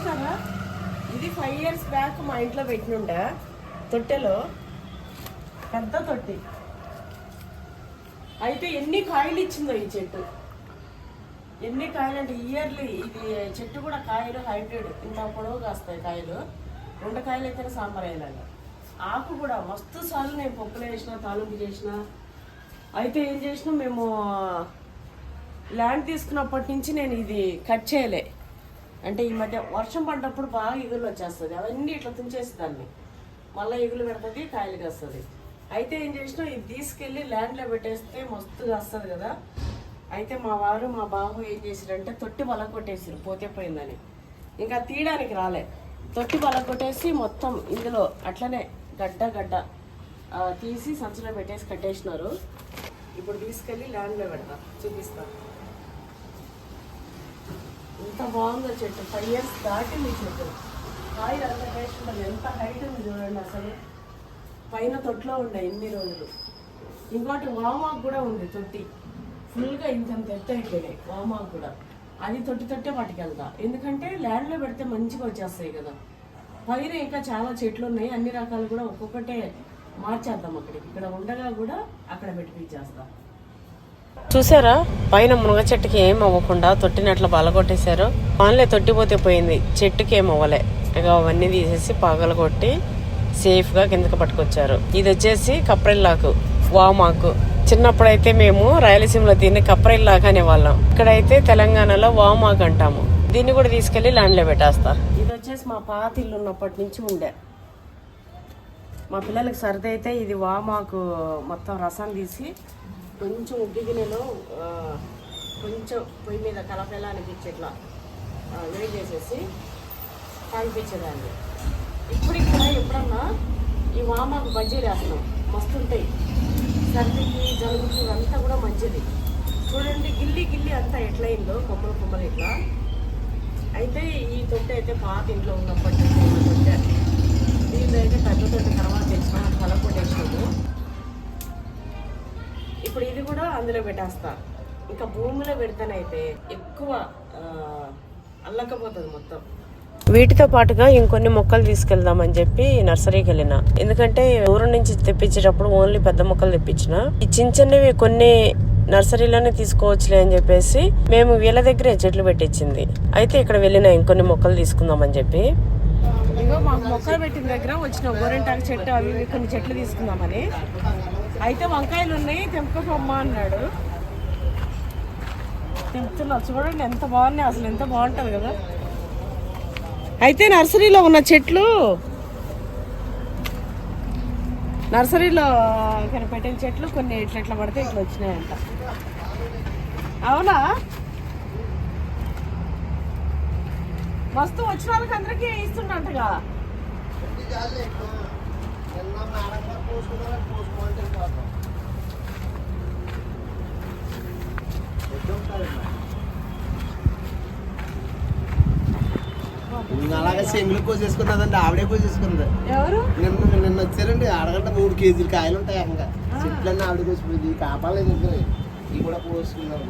చూసినారా ఇది five years back మా ఇంట్లో పెట్టినుండే తొట్టెలో. పెద్ద తొట్టి. అయితే ఎన్ని కాయలు ఇచ్చిందో ఈ చెట్టు? ఎన్ని కాయలు అంటే ఇయర్లీ ఇది చెట్టు కూడా కాయలు హైబ్రిడ్ ఇంత పొడవు కాస్తాయి కాయలు. రెండు కాయలు అయితేనే సాంబార్ వేయాలి ఆకు కూడా మస్తు సార్లు నేను పప్పులు వేసిన తాలింపు చేసిన. అయితే ఏం చేసినా మేము ల్యాండ్ తీసుకున్నప్పటి నుంచి నేను ఇది కట్ చేయలే. అంటే ఈ మధ్య వర్షం పడ్డప్పుడు బాగా ఇగులు వచ్చేస్తుంది. అవన్నీ ఇట్లా తుంచేసి దాన్ని. మళ్ళీ ఇగులు పెడుతుంది కాయలు కాస్తుంది. అయితే ఏం చేసినా ఇది తీసుకెళ్ళి ల్యాండ్లో పెట్టేస్తే మస్తుగా వస్తుంది కదా. అయితే మా వారు మా బాబు ఏం చేసిరంటే తొట్టి బల కొట్టేసారు పోతే పోయిందని. ఇంకా తీయడానికి రాలే. తొట్టి బల కొట్టేసి మొత్తం ఇందులో అట్లనే గడ్డ గడ్డ తీసి సంచులో పెట్టేసి కట్టేసినారు. ఇప్పుడు తీసుకెళ్ళి ల్యాండ్లో పెడతా చూపిస్తాను ఎంత బాగుందో చెట్టు. ఫైవ్ ఇయర్స్ దాటింది చెట్టు. కాయలు అంత టేస్ట్ ఉంటుంది ఎంత హైట్ ఉంది చూడండి అసలు. పైన తొట్లో ఉండే ఎన్ని రోజులు. ఇంకోటి వామాకు కూడా ఉంది తొట్టి. ఫుల్గా ఇంతంత ఎత్తు అయిపోయినాయి వామాకు కూడా. అది తొట్టి తొట్టే పట్టుకెళ్తా. ఎందుకంటే ల్యాండ్లో పెడితే మంచిగా వచ్చేస్తాయి కదా. పైన ఇంకా చాలా చెట్లు ఉన్నాయి. అన్ని రకాలు కూడా ఒక్కొక్కటే మార్చేద్దాం అక్కడికి. ఇక్కడ ఉండగా కూడా అక్కడ పెట్టిపించేస్తాం చూసారా? పైన మునగ చెట్టుకి ఏం అవ్వకుండా తొట్టినట్లు బలగొట్టేశారు. ఆన్లే తొట్టిపోతే పోయింది. చెట్టుకి ఏం అవ్వలే. ఇక అవన్నీ తీసేసి పగలు కొట్టి సేఫ్గా కిందకి పట్టుకొచ్చారు. ఇది వచ్చేసి కప్రెల్లాకు వామాకు. చిన్నప్పుడైతే మేము రాయలసీమలో దీన్ని కప్రెల్లాకు అనేవాళ్ళం. ఇక్కడైతే తెలంగాణలో వామాకు అంటాము. దీన్ని కూడా తీసుకెళ్ళి ల్యాండ్లో పెట్టేస్తా. ఇది వచ్చేసి మా పాత ఇల్లు ఉన్నప్పటి నుంచి ఉండే. మా పిల్లలకి సర్ది అయితే ఇది వామాకు మొత్తం రసం తీసి కొంచెం ఉగ్గి గిన్నెలో కొంచెం పొయ్యి మీద కలపెలా అనిపించి ఇట్లా వేడి చేసేసి తాగిపించేదాన్ని ఇప్పుడు ఇక్కడ ఎప్పుడన్నా ఈ వామాకు బజ్జీలు వేస్తున్నాం మస్తు ఉంటాయి సర్దికి జలుబుకి అంతా కూడా మంచిది. చూడండి గిల్లి గిల్లి అంతా ఎట్లయిందో కొమ్మలు కొమ్మలు ఇట్లా. అయితే ఈ తొట్టె అయితే పాత ఇంట్లో ఉన్నప్పటి నుంచి తొట్టె. దీనిలో అయితే పెద్ద తొట్టె తర్వాత తెచ్చిన కల ఇప్పుడు ఇది కూడా అందులో పెట్టేస్తా. ఇంకా భూమిలో పెడితేనైతే ఎక్కువ అల్లకపోతుంది మొత్తం. వీటితో పాటుగా ఇంకొన్ని మొక్కలు తీసుకెళ్దామని చెప్పి నర్సరీకి వెళ్ళిన. ఎందుకంటే దూరం నుంచి తెప్పించేటప్పుడు ఓన్లీ పెద్ద మొక్కలు తెప్పించిన. ఈ చిన్న చిన్నవి కొన్ని నర్సరీలోనే తీసుకోవచ్చులే అని చెప్పేసి మేము వీళ్ళ దగ్గరే చెట్లు పెట్టించింది. అయితే ఇక్కడ వెళ్ళిన ఇంకొన్ని మొక్కలు తీసుకుందామని చెప్పి. ఇగో మాకు మొక్కలు పెట్టిన దగ్గర వచ్చిన గోరెంటాకు చెట్టు అవి కొన్ని చెట్లు తీసుకుందామని. అయితే వంకాయలు ఉన్నాయి తెంపుకోమ్మా అన్నాడు. తెంపుతున్నా చూడండి ఎంత బాగున్నాయి అసలు ఎంత బాగుంటుంది కదా. అయితే నర్సరీలో ఉన్న చెట్లు నర్సరీలో ఇక్కడ పెట్టిన చెట్లు కొన్ని ఇట్లా ఇట్లా పడితే ఇట్లా వచ్చినాయంట. అవునా? వస్తువు వచ్చిన వాళ్ళకి అందరికీ ఇస్తుండంటగా. అలాగే సెమిలు కోసేసుకున్నదండి ఆవిడే కోసేసుకుంది ఎవరు? నిన్న నిన్న వచ్చారండి అడగంట మూడు కేజీలు కాయలు ఉంటాయి ఏకంగా చెట్లన్నీ ఆవిడ కోసిపోయింది కాపాలేదు ఇవి కూడా కోసుకున్నాం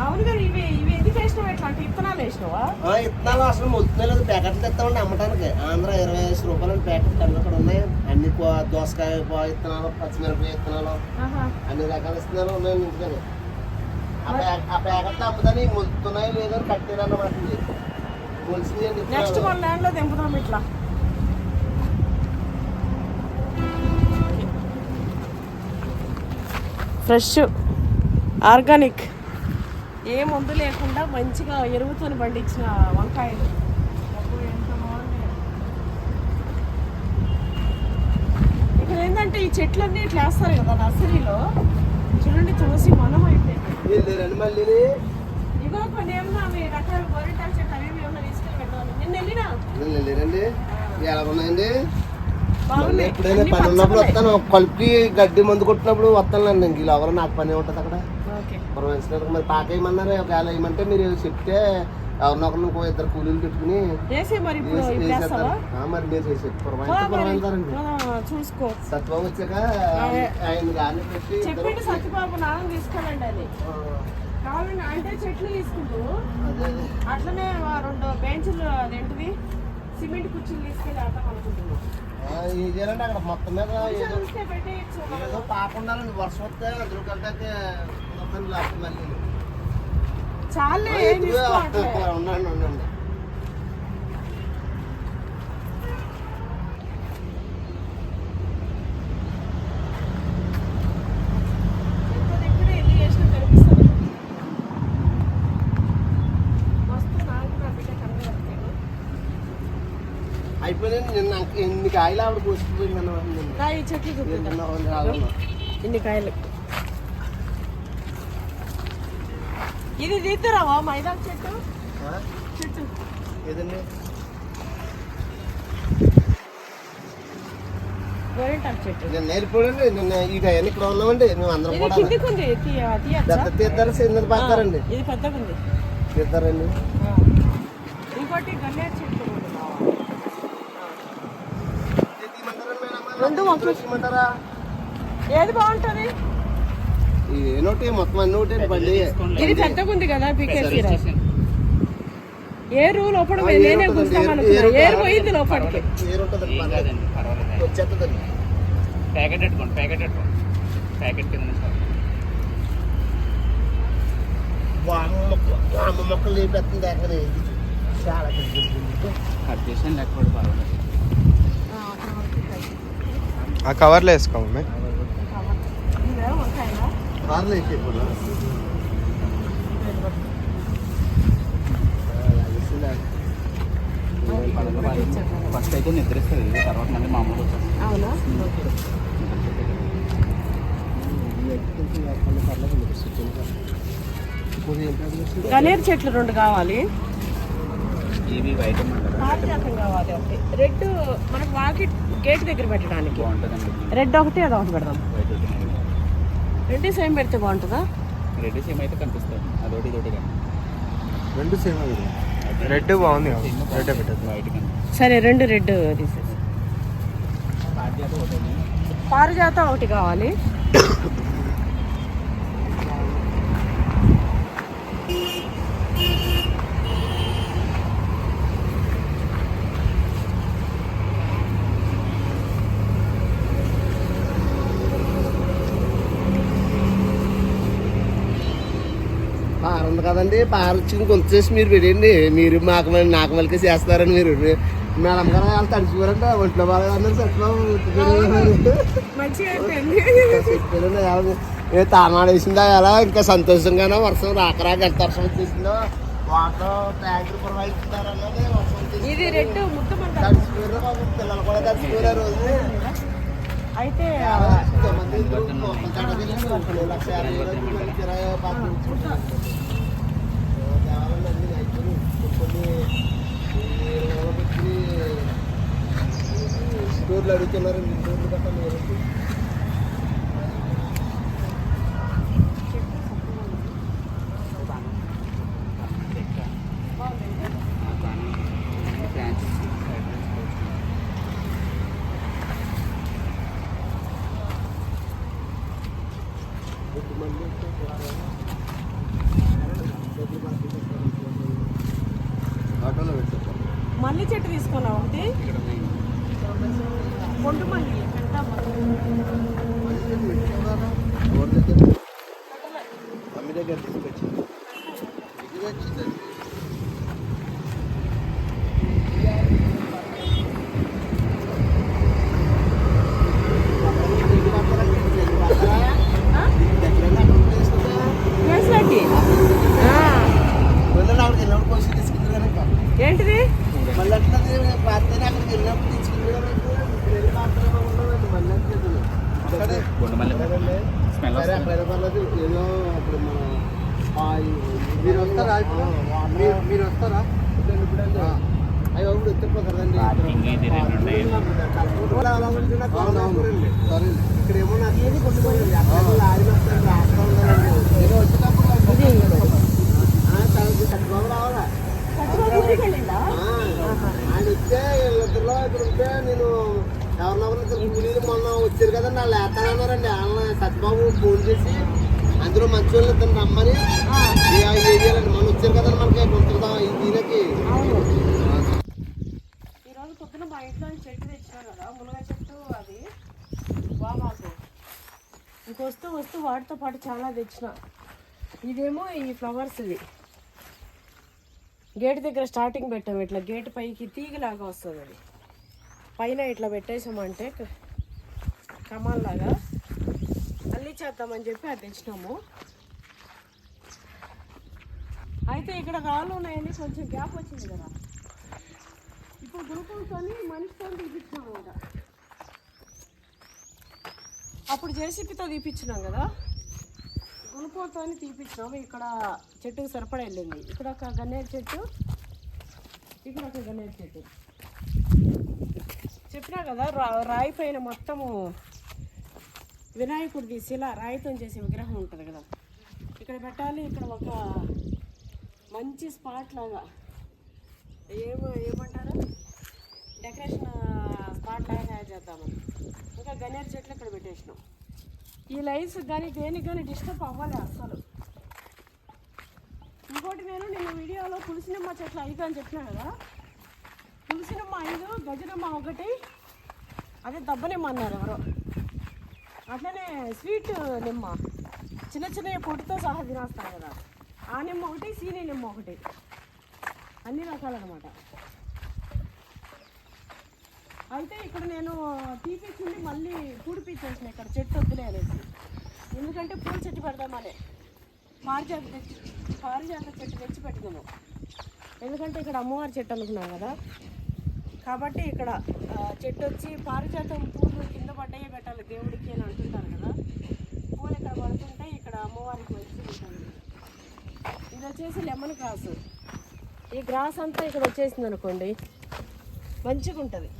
అవును కదా ఇవి ఇవి ఎందుకు వేసినావు? ఇట్లాంటి విత్తనాలు వేసినావా? ఆ ఇత్తనాలు అసలు మొత్తం లేదు ప్యాకెట్లు తెస్తామండి అమ్మటానికి. ఆంధ్ర ఇరవై ఐదు రూపాయలు ప్యాకెట్ కన్నా అక్కడ ఉన్నాయి. అన్ని దోసకాయ పో- విత్తనాలు పచ్చిమిరపకాయ విత్తనాలు. అన్ని రకాల విత్తనాలు ఉన్నాయండి ఇంటికని ఆ ప్యాక్ ఆ ప్యాకెట్లు అమ్ముతాని మొలుతున్నాయి లేదని కట్టారన్నమాట నెక్స్ట్ విత్తనాలు. మన ల్యాండ్లో తెంపుదాం ఇట్లా. ఫ్రెష్ ఆర్గానిక్ ఏ మందు లేకుండా మంచిగా ఎరువుతో పండించిన వంకాయలు. ఇక్కడ ఏంటంటే ఈ చెట్లన్నీ ఇట్లా వేస్తారు కదా నర్సరీలో. చూడండి తులసి మనం అయితే ఇగో కొన్ని ఏమన్నా అవి రకాల గోరింటాకు చెట్లు అవి ఏమన్నా తీసుకెళ్ళి పెట్టాలి నిన్న వెళ్ళినా? ఎలా ఉన్నాయండి ఎప్పుడైనా పని ఉన్నప్పుడు. వస్తాను. కలుపుకి గడ్డి మందు కొట్టినప్పుడు వస్తానులేండి ఇంక. ఇలా ఎవరు నాకు పని ఉంటుంది అక్కడ. పురవేసినందుకు మరి పాక వేయమన్నారు. ఒకవేళ వేయమంటే మీరు చెప్తే ఎవరినొకరిని ఇంకో ఇద్దరు కూలీలు పెట్టుకుని మరి మరి చేసి పో పురమాయిస్తే మరి. పురమాయిస్తారండి ఆ, చూసుకో. సత్వం వచ్చాక. ఆయన గాని పెట్టి ఇద్దరు- చెప్పిండు సత్యబాబు నాన్న తీసుకెళ్ళండి అంటే చెట్లు తీసుకుంటూ అట్లనే రెండు బెంచ్ సిమెంట్ కుర్చీలు తీసుకెళ్ళి ఆడతాం అనుకుంటున్నాం. చేయాలంటే అక్కడ మొత్తం మీద ఏదో ఏదో పాకుండా వర్షం వస్తే అందులో కలితే మొత్తం లాస్ట్ మళ్ళీ చాలే. ఉండండి ఉండండి ఎంత దగ్గర ఎన్ని చేసినా కనిపిస్తుంది మస్తు నాకు నా బిడ్డ కనబడట్లేదు అయిపోయింది నిన్న అంక- ఎన్ని కాయలు ఆవిడ. ఇన్ని కాయలు? ఇది తీద్దురావా మైదా చెట్టు? చెట్టు. ఏదండి? ఇక్కడ ఉన్నామండి మేము అందరం పెద్ద సిందని ఇది పెద్దగా ఉంది. ఇంకోటి గన్నేరు చెట్టు ఉంది కావాలి. ఏది బాగుంటది? మొత్తం అన్ని ఒకటి బండి ఇది పెద్దగా ఉంది కదా లోపల నేనే ఏరు-. పోయింది లోపలికి. ఏం పర్వాలేదు. వచ్చేస్తుందండి ప్యాకెట్ పెట్టుకోండి ప్యాకెట్ పెట్టుకోండి. ప్యాకెట్ కింద నుంచి పడుతుంది. వామ మొక్క వామ మొక్కలు లేపెత్తుంది చాలా కట్ చేసి లేకపోతే పర్వాలేదు. ఆ కవర్లో వేసుకోమమ్మ? కార్లు. ఫస్ట్ అయితే నిద్రిస్తుంది తర్వాత మళ్ళీ మామూలు గన్నేరు చెట్లు రెండు కావాలి ఇవి వైట్ కావాలి రెడ్ మనకు వాకి గేట్ దగ్గర పెట్టడానికి. బాగుంటుందండి. రెడ్ ఒకటి అది ఒకటి పెడదాం. రెండు సేమ్ పెడితే బాగుంటుందా? రెడ్ సేమ్ అయితే కనిపిస్తుంది. అదొకటి ఇదొకటి కానీ రెండు సేమ్ రెడ్ బాగుంది రెడ్ పెట్టదు సరే రెండు రెడ్ తీసేసి. పారిజాతం ఒకటి కావాలి. కదండి పార వచ్చి కొంత చేసి మీరు పెట్టండి. మీరు మాకు నాకు మళ్ళీ చేస్తారని మీరు. మేడం గారు వాళ్ళు తడిచిపోరండి ఒంట్లో బాగా అందరూ తామాడేసిందా ఎలా? ఇంకా సంతోషంగానో? వర్షం రాక రాక ఎంత వర్షం వచ్చేసిందో. వాటర్ వర్షం తడిచిపోయారు పాపం పిల్లలు కూడా తడిచిపోయారు రోజు. అయితే లక్ష యాభై వేలు అయితే మళ్ళీ కిరాయి పాపం ఇచ్చుకుంటారు. దేవాలయం అన్ని అయిపోయి కొన్ని ఈ రోజులు పెట్టి స్టోర్లు అడుగుతున్నారు స్టోర్లు గట్రా లేదు. ఆటోలో పెట్టారు మల్లి చెట్టు తీసుకున్నావు ఒకటి. కొండు మల్లి. మమ్మీ దగ్గర తీసుకొచ్చింది ఇది వచ్చిందండి ఆ? వేసలాకి? ఆ. ఏంటిది మళ్ళీ అట్లనే పాతనే అక్కడికి వెళ్ళినప్పుడు తీసుకెళ్ళి మళ్ళీ గుండు మళ్ళీ స్మెల్ ఏదో మీరు వస్తారా మీరు మీరు వస్తారా అయ్యో ఇప్పుడు ఎత్తిపోతారండి పార్కింగ్ ఇది రెండు ఉన్నాయి. సరే ఇక్కడ ఏమో నాకు ఏది కొట్టుకోలేదు లారీ వస్తాను రాస్తా ఆ, తనకి చక్కగా రావాలా? ఆయన వస్తే వీళ్ళిద్దరిలో ఇక్కడ ఉంటే నేను ఎవరినెవరిని కూలీలు మొన్న వచ్చారు కదా నా లేతానన్నారండి వాళ్ళని సత్యబాబు ఫోన్ చేసి అందరూ మంచి వాళ్ళు ఇద్దరు రమ్మని. వేయాలండి మొన్న వచ్చారు కదా మనకి కొంత ఈ దీనికి ఈరోజు పొద్దున మా ఇంట్లో చెట్టు తెచ్చినా కదా మునగ చెట్టు అది బాబాకు ఇంకొస్తూ వస్తూ వాటితో పాటు చాలా తెచ్చిన. ఇదేమో ఈ ఫ్లవర్స్ ఇది గేట్ దగ్గర స్టార్టింగ్ పెట్టాము ఇట్లా గేట్ పైకి తీగలాగా వస్తుంది అది. పైన ఇట్లా పెట్టేసామంటే కమాల్లాగా అల్లి చేద్దామని చెప్పి అది తెచ్చినాము. అయితే ఇక్కడ రాళ్ళు ఉన్నాయని కొంచెం గ్యాప్ వచ్చింది కదా. ఇప్పుడు గ్రూపులతో మనిషితో తీపించినాము కదా అప్పుడు జేసీపీతో తీపించినాం కదా. గుణపోతో తీపించినాము ఇక్కడ చెట్టుకు సరిపడా వెళ్ళింది. ఇక్కడ ఒక గన్నేరు చెట్టు ఇక్కడ ఒక గన్నేరు చెట్టు. చెప్పినా కదా రా రాయి పైన మొత్తము వినాయకుడిది శిల రాయితో చేసే విగ్రహం ఉంటుంది కదా. ఇక్కడ పెట్టాలి ఇక్కడ ఒక మంచి స్పాట్ లాగా. ఏమో ఏమంటారు? డెకరేషన్ స్పాట్ లాగా తయారు చేద్దాము. ఇంకా గన్నేరు చెట్లు ఇక్కడ పెట్టేసినాం. ఈ లైన్స్ కానీ దేనికి కానీ డిస్టర్బ్ అవ్వాలి అసలు ఇంకోటి నేను నిన్న వీడియోలో పులిసినమ్మ చెట్లు అయితే అని చెప్పినా కదా పులిసినమ్మ ఐదు గజనమ్మ ఒకటి. అదే దబ్బనిమ్మ అన్నారు ఎవరో. అట్లనే స్వీట్ నిమ్మ. చిన్న చిన్న పొట్టుతో సహా తినేస్తారు కదా. ఆ నిమ్మ ఒకటి సీని నిమ్మ ఒకటి. అన్ని రకాలన్నమాట. అయితే ఇక్కడ నేను తీపిచ్చింది మళ్ళీ పూడిపించేసిన ఇక్కడ చెట్టు వద్దులే అనేసి. ఎందుకంటే పూల చెట్టు పెడదామనే. పారిజాత తెచ్చి పారిజాత చెట్టు తెచ్చి పెట్టుకున్నాం. ఎందుకంటే ఇక్కడ అమ్మవారి చెట్టు అనుకున్నాం కదా. కాబట్టి ఇక్కడ చెట్టు వచ్చి పారిజాతం పూలు కింద పడ్డాయి పెట్టాలి దేవుడికి అని అంటుంటారు కదా. పూలు ఇక్కడ పడుతుంటే ఇక్కడ అమ్మవారికి వచ్చి ఉంటుంది. ఇది వచ్చేసి లెమన్ గ్రాస్. ఈ గ్రాస్ అంతా ఇక్కడ వచ్చేసింది అనుకోండి మంచిగా ఉంటుంది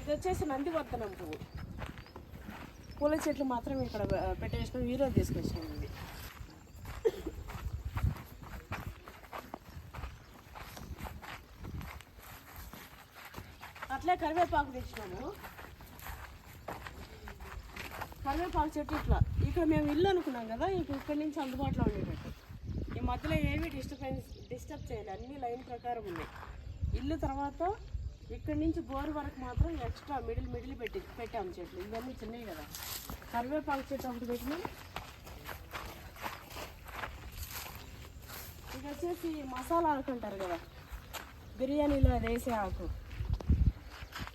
ఇది వచ్చేసి నందివర్ధనం పువ్వు. పూల చెట్లు మాత్రం ఇక్కడ పె- పెట్టేసినాం ఈరోజు తీసుకొచ్చినాం ఇది ఇట్లా కరివేపాకు తెచ్చినాము. కరివేపాకు చెట్టు ఇట్లా. ఇక్కడ మేము ఇల్లు అనుకున్నాం కదా ఇంక ఇక్కడి నుంచి అందుబాటులో ఉండేటట్టు. ఈ మధ్యలో ఏవి డిస్టర్బెన్స్ డిస్టర్బ్ చేయాలి. అన్ని లైన్ ప్రకారం ఉన్నాయి. ఇల్లు తర్వాత ఇక్కడి నుంచి గోరు వరకు మాత్రం ఎక్స్ట్రా మిడిల్ మిడిల్ పెట్టి పెట్టాము చెట్లు. ఇవన్నీ చిన్నవి కదా. కరివేపాకు చెట్టు ఒకటి పెట్టినాం. ఇది వచ్చేసి మసాలా ఆకు అంటారు కదా. బిర్యానీలో అది వేసే ఆకు.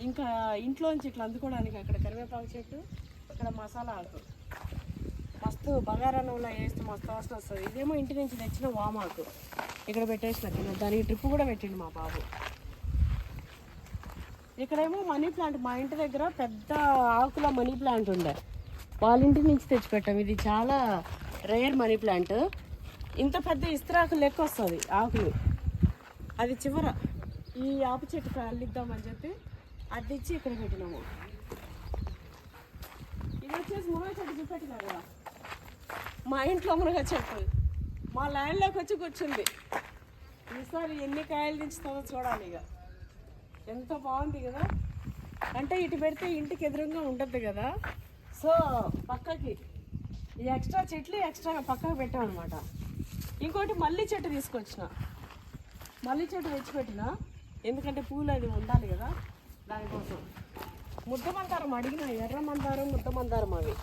ఇంకా ఇంట్లోంచి ఇట్లా అందుకోవడానికి అక్కడ కరివేపాకు చెట్టు ఇక్కడ మసాలా ఆకు. మస్తు బగారాన్నంలో వేస్తే మస్తు వాసన వస్తుంది. ఇదేమో ఇంటి నుంచి తెచ్చిన వామాకు ఇక్కడ పెట్టేసిన కింద. దానికి ట్రిప్ కూడా పెట్టిండు మా బాబు. ఇక్కడేమో మనీ ప్లాంట్ మా ఇంటి దగ్గర పెద్ద ఆకుల మనీ ప్లాంట్ ఉండే. వాళ్ళ ఇంటి నుంచి తెచ్చిపెట్టాం. ఇది చాలా రేర్ మనీ ప్లాంట్. ఇంత పెద్ద ఇస్త్రాకు లెక్క వస్తుంది ఆకులు. అది చివర. ఈ ఆపు చెట్టు అల్లిద్దామని చెప్పి అది ఇచ్చి ఇక్కడ పెట్టినాము. ఇది వచ్చేసి మునగ చెట్టు చూపెట్టినారు కదా? మా ఇంట్లో మునగ చెట్టు. మా ల్యాండ్లోకి వచ్చి కూర్చుంది. ఈసారి ఎన్ని కాయలు దించుతుందో చూడాలి ఇక. ఎంత బాగుంది కదా? అంటే ఇటు పెడితే ఇంటికి ఎదురుగా ఉంటుంది కదా? సో పక్కకి. ఈ ఎక్స్ట్రా చెట్లు ఎక్స్ట్రాగా పక్కకు పెట్టాం అనమాట ఇంకోటి మల్లి చెట్టు తీసుకొచ్చిన. మల్లి చెట్టు తెచ్చిపెట్టిన? ఎందుకంటే పూలు అది ఉండాలి కదా? దానికోసం. ముద్ద మందారం అడిగిన ఎర్ర మందారం ముద్ద మందారం అవి.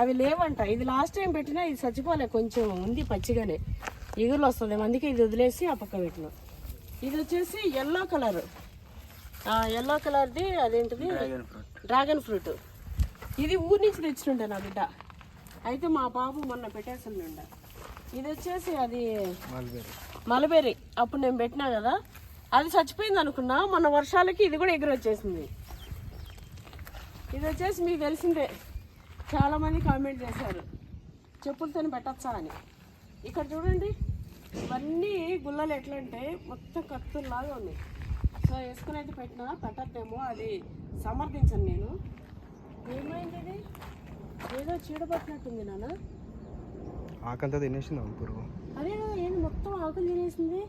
అవి లేవంట. ఇది లాస్ట్ టైం పెట్టినా ఇది చచ్చిపోలే కొంచెం ఉంది పచ్చిగానే. ఎగురులు వస్తుంది. అందుకే ఇది వదిలేసి ఆ పక్క పెట్టిన. ఇది వచ్చేసి ఎల్లో కలర్ ఎల్లో కలర్ది అదేంటిది? డ్రాగన్ ఫ్రూట్ ఇది ఊరి నుంచి తెచ్చినుండే నా బిడ్డ. అయితే మా బాబు మొన్న పెట్టేసిండ ఇది వచ్చేసి అది మల్బెరీ మలబెర్రీ అప్పుడు నేను పెట్టినా కదా అది చచ్చిపోయింది అనుకున్నా మొన్న వర్షాలకి ఇది కూడా ఎగురు వచ్చేసింది ఇది వచ్చేసి మీకు తెలిసిందే చాలామంది కామెంట్ చేశారు చెప్పులతో పెట్టచ్చా అని. ఇక్కడ చూడండి ఇవన్నీ గుల్లలు ఎట్లా అంటే మొత్తం కత్తుల్లాగా ఉన్నాయి. సో వేసుకుని అయితే పెట్టినా పెట్టద్దేమో అది సమర్థించను నేను. ఏమైంది ఇది? ఏదో చీడ పట్టినట్టుంది నాన్న. ఆకంతా తినేసిందాం పురుగు. అదే కదా ఏంది మొత్తం ఆకులు తినేసింది?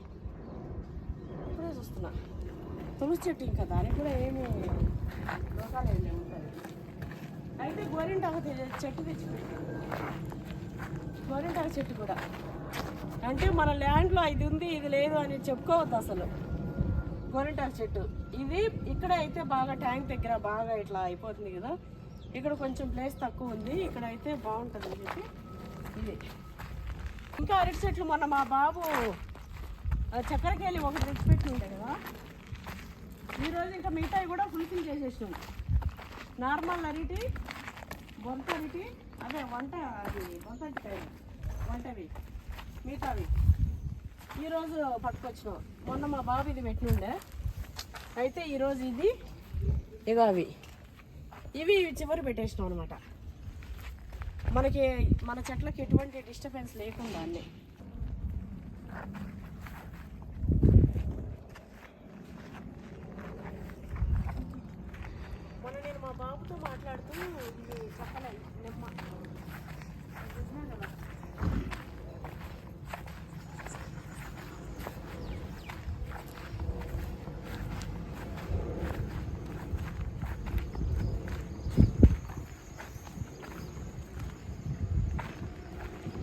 ఇప్పుడే చూస్తున్నా. తులసి చెట్టు ఇంకా దానికి కూడా ఏమి రోగాలు ఏమి లేవు ఉంటుంది అయితే గోరింటాకు చెట్టు తెచ్చి గోరింటాకు చెట్టు కూడా. అంటే మన ల్యాండ్లో ఇది ఉంది ఇది లేదు అని చెప్పుకోవద్దు అసలు. గోరింటాకు చెట్టు. ఇది ఇక్కడ అయితే బాగా ట్యాంక్ దగ్గర బాగా ఇట్లా అయిపోతుంది కదా. ఇక్కడ కొంచెం ప్లేస్ తక్కువ ఉంది. ఇక్కడ అయితే బాగుంటుంది అని చెప్పి ఇది. ఇంకా అరటి చెట్లు మొన్న మా బాబు చక్కెరకేళి ఒకటి తెచ్చిపెట్టి ఉండే కదా. ఈరోజు ఇంకా మిగతాయి కూడా ఫుల్ఫిల్ చేసేసినాం. నార్మల్ అరిటి బొంత అరిటి అదే వంట అది బొంత వంటవి మిగతావి. ఈరోజు పట్టుకొచ్చినాం. మొన్న మా బాబు ఇది పెట్టినుండే అయితే ఈరోజు ఇది ఇక అవి. ఇవి చివరి పెట్టేసినాం అనమాట మనకి మన చెట్లకి ఎటువంటి డిస్టర్బెన్స్ లేకుండా అన్నీ. మొన్న నేను మా బాబుతో మాట్లాడుతూ ఇది చెప్పలేదు నిమ్మ. కదా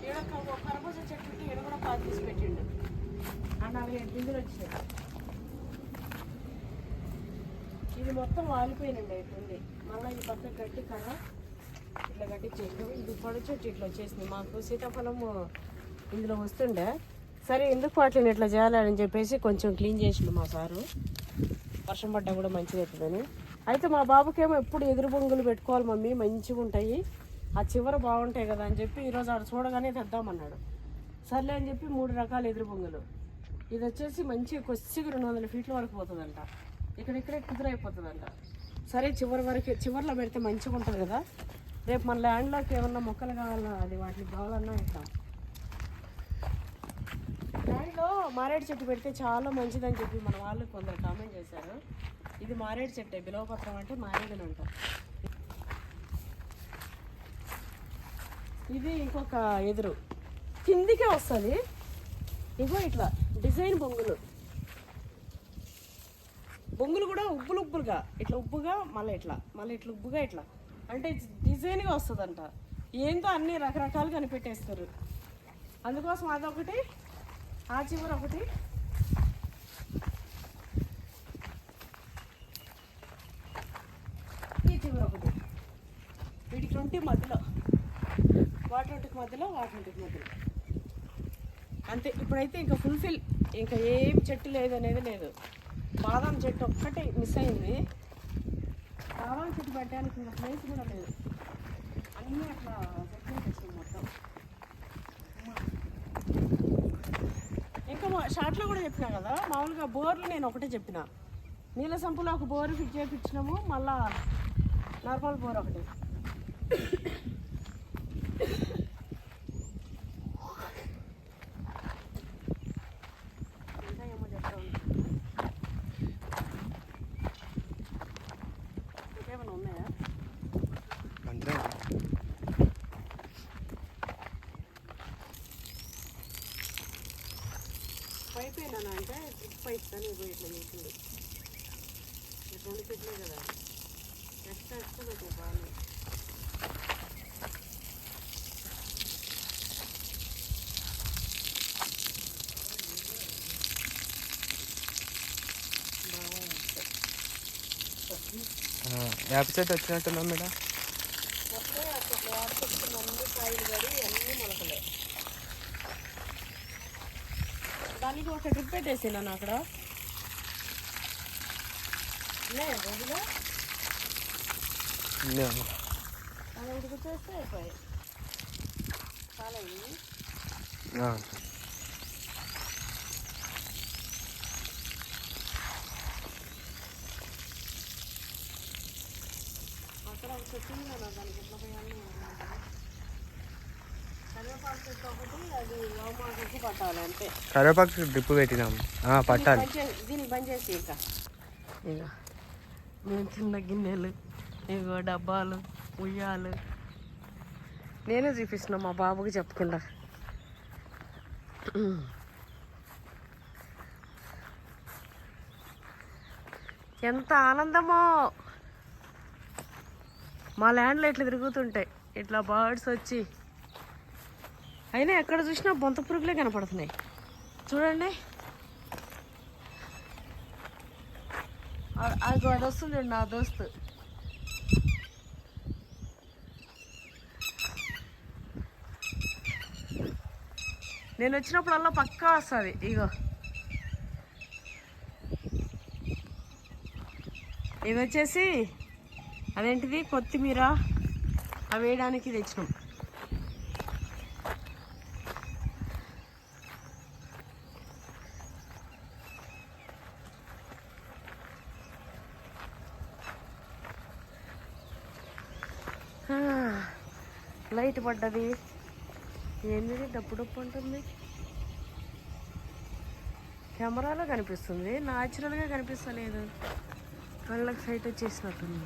ఈడ ఒక కర్బూజ చెట్టు ఉంటే ఈడ కూడా పాలు తీసి పెట్టిండు ఆ నాలుగు ఏడు గింజలు వచ్చాయి ఇది మొత్తం వాలిపోయినండి అయిపోయింది. మళ్ళీ ఈ పక్క గట్టి కర్ర ఇట్లా గట్టి చెట్లు ఇది పొడి చెట్టు ఇట్లా వచ్చేసింది. మాకు సీతాఫలము ఇందులో వస్తుండే. సరే ఎందుకు వాటిని ఇట్లా చేయాలని చెప్పేసి కొంచెం క్లీన్ చేసిండు మా సారు. వర్షం పడ్డా కూడా మంచిది అవుతుందని అయితే మా బాబుకేమో ఎప్పుడు ఎదురు బొంగులు పెట్టుకోవాలి మమ్మీ మంచిగా ఉంటాయి. ఆ చివర బాగుంటాయి కదా అని చెప్పి ఈరోజు ఆడు చూడగానే తెద్దామన్నాడు. సర్లే అని చెప్పి మూడు రకాల ఎదురు బొంగులు. ఇది వచ్చేసి మంచి కొద్దిగా రెండు వందల ఫీట్ల వరకు పోతుందంట. ఇక్కడిక్కడే కుదిరైపోతుందంట సరే చివరి వరకు చివర్లో పెడితే మంచిగా ఉంటుంది కదా? రేపు మన ల్యాండ్లోకి ఏమన్నా మొక్కలు కావాలన్నా అది వాటికి కావాలన్నా ఇట్లా ల్యాండ్లో మారేడు చెట్టు పెడితే చాలా మంచిదని చెప్పి మన వాళ్ళు కొందరు కామెంట్ చేశారు. ఇది మారేడు చెట్టే బిలవపత్రం అంటే మారేడుని అంటారు. ఇది ఇంకొక ఎదురు. కిందికే వస్తుంది. ఇగో ఇట్లా డిజైన్ బొంగులు. బొంగులు కూడా ఉబ్బులు ఉబ్బులుగా. ఇట్లా ఉబ్బుగా మళ్ళీ ఇట్లా. మళ్ళీ ఇట్లా ఉబ్బుగా ఇట్లా. అంటే డిజైన్గా వస్తుందంట. ఏంటో అన్ని రకరకాలుగా కనిపెట్టేస్తారు అందుకోసం అదొకటి ఆ చివర ఒకటి. ఈ చివర ఒకటి. వీటికి ఉంటే మధ్యలో. వాటింటికి మధ్యలో వాటికి మధ్యలో. అంతే. ఇప్పుడైతే ఇంకా ఫుల్ఫిల్. ఇంకా ఏం చెట్టు లేదనేది లేదు. బాదం చెట్టు ఒక్కటే మిస్ అయింది. బాదం చెట్టు పెట్టడానికి ఇంకా ప్లేస్ కూడా లేదు. అన్నీ అట్లా సెక్యూరిటీ చేసింది మొత్తం. ఇంకా షార్ట్లో కూడా చెప్పినా కదా మామూలుగా బోర్లు నేను ఒకటే చెప్పిన. నీళ్ళ సంపులో ఒక బోర్ ఫిట్ చేయించినాము మళ్ళా నార్మల్ బోర్ ఒకటి ఇంకా ఏమో చెప్తా ఉన్నా. ఇంకేమైనా ఉన్నాయా అంతే పైప్ ఏనా అంటే డ్రిప్ పైప్ అని ఇగో ఇట్లా చేసింది ఈ రెండు చెట్లే కదా ఎక్స్ట్రా ఎక్స్ట్రా పెట్టాయి బాగా వేప చెట్టు వచ్చినట్టున్నా మేడం వస్తే అట్లా వాడుతుంది అన్ని కాయలు పడి అన్ని మొలకలే దానికి ఒక డ్రిప్ పెట్టేసినాను అక్కడ. లే. రోజులో అది ఉడికి చేస్తే అయిపోయాయి చాలా అక్కడ ఒక చెట్టు ఉంది కదా దానికి ఎట్లా పోయాలి కరివేపాకు చెట్టు ఒకటి అది యోమాకు పట్టాలి అంతే కరివేపాకు డ్రిప్ పెట్టినాం. ఆ, పట్టాలి. చేసి- దీనికి బంద్ చేసి ఇంకా. ఇక మేము చిన్న గిన్నెలు ఇగో డబ్బాలు ఉయ్యాలు. నేనే చూపిస్తున్నా మా బాబుకి చెప్పకుండా ఎంత ఆనందమో! మా ల్యాండ్లో ఇట్లా తిరుగుతుంటాయి. ఇట్లా బర్డ్స్ వచ్చి. అయినా ఎక్కడ చూసినా బొంత పురుగులే కనపడుతున్నాయి. చూడండి. అది అది వస్తుంది నా దోస్తు. నేను వచ్చినప్పుడల్లా పక్కా వస్తుంది. ఇగో. ఇది వచ్చేసి అదేంటిది? కొత్తిమీర అవి వేయడానికి తెచ్చినాం. లైట్ పడ్డది. ఏంది డప్పు డప్పు ఉంటుంది కెమెరాలో కనిపిస్తుంది. న్యాచురల్గా కనిపిస్తలేదు. కళ్ళకి సైట్ వచ్చేసినట్టుంది.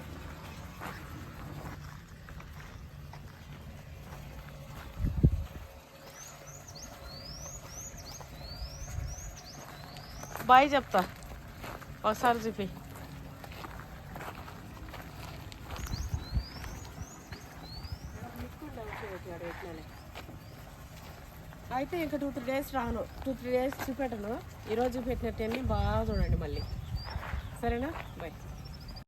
బాయ్ చెప్తా. ఒకసారి చూపి. అయితే ఇంకా టూ త్రీ డేస్ రాను. టూ త్రీ డేస్ చూపెట్టను. ఈరోజు చూపెట్టినట్టన్నీ బాగా చూడండి మళ్ళీ. సరేనా? బాయ్.